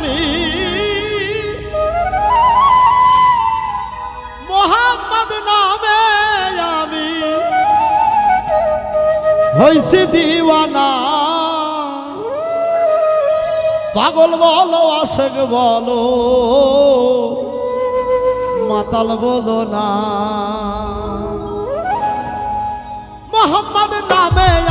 আমি। মোহাম্মদ নামে আমি। হইছি দিওয়ানা। পাগল বলো, আশেক বলো, মাতাল বলো না। মোহাম্মদ নামে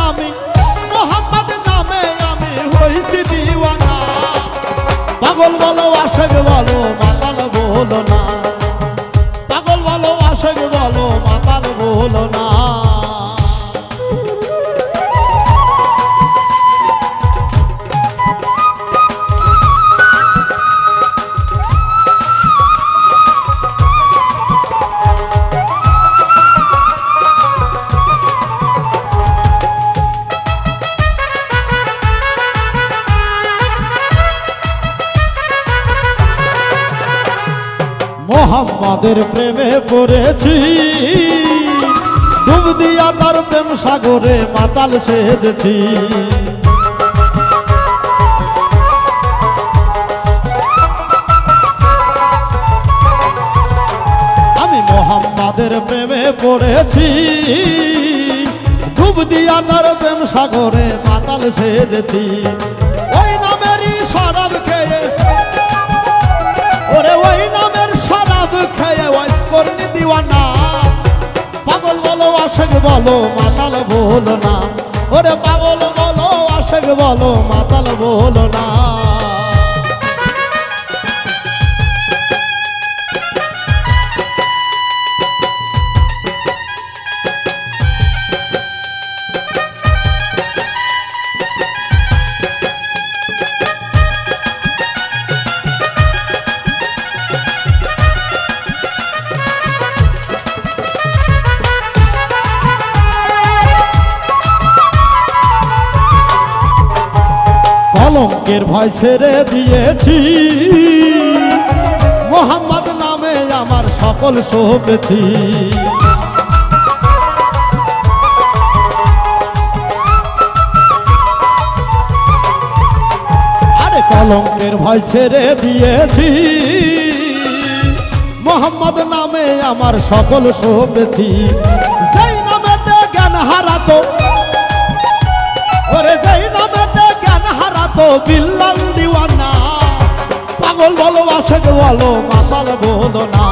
পাগল বলো আশেক বলো মোহাম্মদের প্রেমে পড়েছি। ডুব দিয়া তার প্রেম সাগরে মাতাল সেজেছি। আমি মোহাম্মদের প্রেমে পড়েছি। ডুব দিয়া তার প্রেম সাগরে মাতাল সেজেছি। বলো মাতাল বলো না। ওরে পাগল বলো আশেক বলো মাতাল বলো না। কলঙ্কের ভয় ছেড়ে দিয়েছি। মোহাম্মদ নামে আমার সকল সপেছি আরে কলঙ্কের ভয় ছেড়ে দিয়েছি। মোহাম্মদ নামে আমার সকল সপেছি সেই বিল্লাল দিওয়ানা পাগল বলো গো বলো মাতাল বলো না।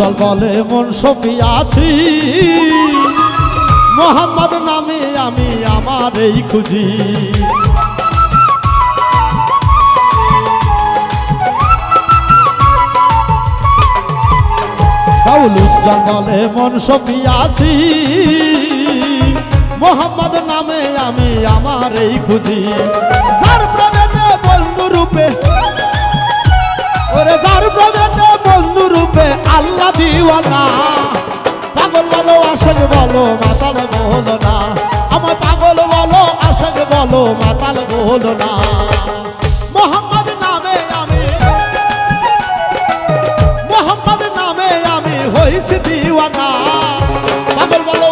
কাউল বলে, মন সফি আছি। মোহাম্মদ নামে আমি আমার এই খুঁজি উজ্জ্বল বলে, মন সফি আছি। মোহাম্মদ নামে আমি আমার এই খুঁজি। যার প্রেমেতে বন্ধু রূপে ওরে যার রূপে আল্লাহ দিওয়ানা। পাগল বলো, আশেক বলো, মাতাল বলো না। আমার পাগল বলো, আশেক বলো, মাতাল বলো না। মোহাম্মদ নামে আমি, মোহাম্মদ নামে আমি দিওয়ানা। পাগল বলো